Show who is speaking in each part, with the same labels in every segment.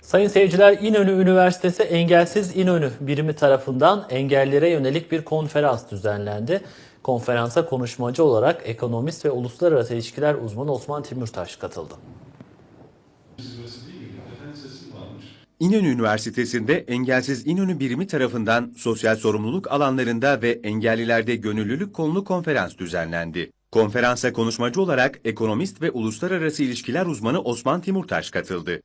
Speaker 1: Sayın seyirciler İnönü Üniversitesi Engelsiz İnönü birimi tarafından engellere yönelik bir konferans düzenlendi. Konferansa konuşmacı olarak ekonomist ve uluslararası ilişkiler uzmanı Osman Timurtaş katıldı.
Speaker 2: İnönü Üniversitesi'nde Engelsiz İnönü Birimi tarafından sosyal sorumluluk alanlarında ve engellilerde gönüllülük konulu konferans düzenlendi. Konferansa konuşmacı olarak ekonomist ve uluslararası ilişkiler uzmanı Osman Timurtaş katıldı.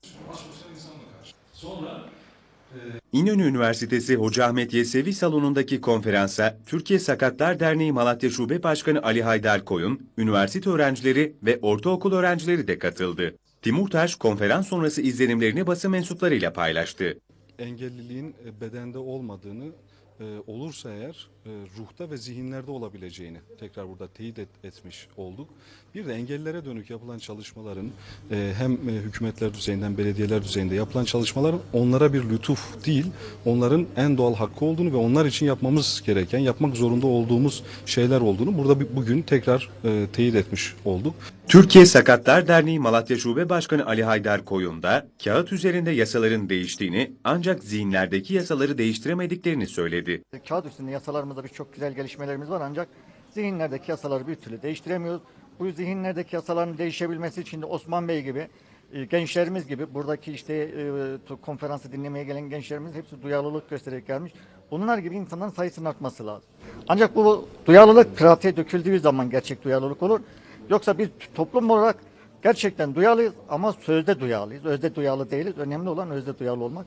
Speaker 2: İnönü Üniversitesi Hoca Ahmet Yesevi salonundaki konferansa Türkiye Sakatlar Derneği Malatya Şube Başkanı Ali Haydar Koyun, üniversite öğrencileri ve ortaokul öğrencileri de katıldı. Timurtaş konferans sonrası izlenimlerini basın mensuplarıyla paylaştı.
Speaker 3: engelliliğin e, bedende olmadığını e, olursa eğer e, ruhta ve zihinlerde olabileceğini tekrar burada teyit et- etmiş olduk. Bir de engellilere dönük yapılan çalışmaların e, hem hükümetler düzeyinde hem belediyeler düzeyinde yapılan çalışmaların onlara bir lütuf değil, onların en doğal hakkı olduğunu ve onlar için yapmamız gereken, yapmak zorunda olduğumuz şeyler olduğunu burada bugün tekrar teyit etmiş olduk.
Speaker 2: Türkiye Sakatlar Derneği Malatya Şube Başkanı Ali Haydar Koyun da kağıt üzerinde yasaların değiştiğini ancak zihinlerdeki yasaları değiştiremediklerini söyledi.
Speaker 4: Kağıt üstünde yasalarımızda birçok güzel gelişmelerimiz var ancak zihinlerdeki yasaları bir türlü değiştiremiyoruz. Bu zihinlerdeki yasaların değişebilmesi için de Osman Bey gibi e, gençlerimiz gibi buradaki işte e, konferansı dinlemeye gelen gençlerimiz hepsi duyarlılık göstererek gelmiş. Bunlar gibi insanların sayısının artması lazım. Ancak bu duyarlılık pratiğe döküldüğü zaman gerçek duyarlılık olur. Yoksa biz toplum olarak gerçekten duyarlıyız ama sözde duyarlıyız. Özde duyarlı değiliz. Önemli olan özde duyarlı olmak.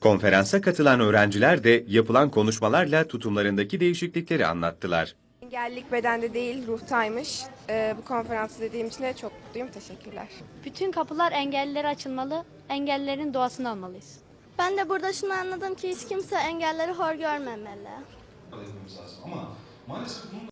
Speaker 2: Konferansa katılan öğrenciler de yapılan konuşmalarla tutumlarındaki değişiklikleri anlattılar.
Speaker 5: Engellilik bedende değil, ruhtaymış. Ee, bu konferansı dediğim için de çok mutluyum. Teşekkürler.
Speaker 6: Bütün kapılar engellilere açılmalı, engellilerin doğasını almalıyız.
Speaker 7: Ben de burada şunu anladım ki hiç kimse engelleri hor görmemeli.
Speaker 3: Ama maalesef bunun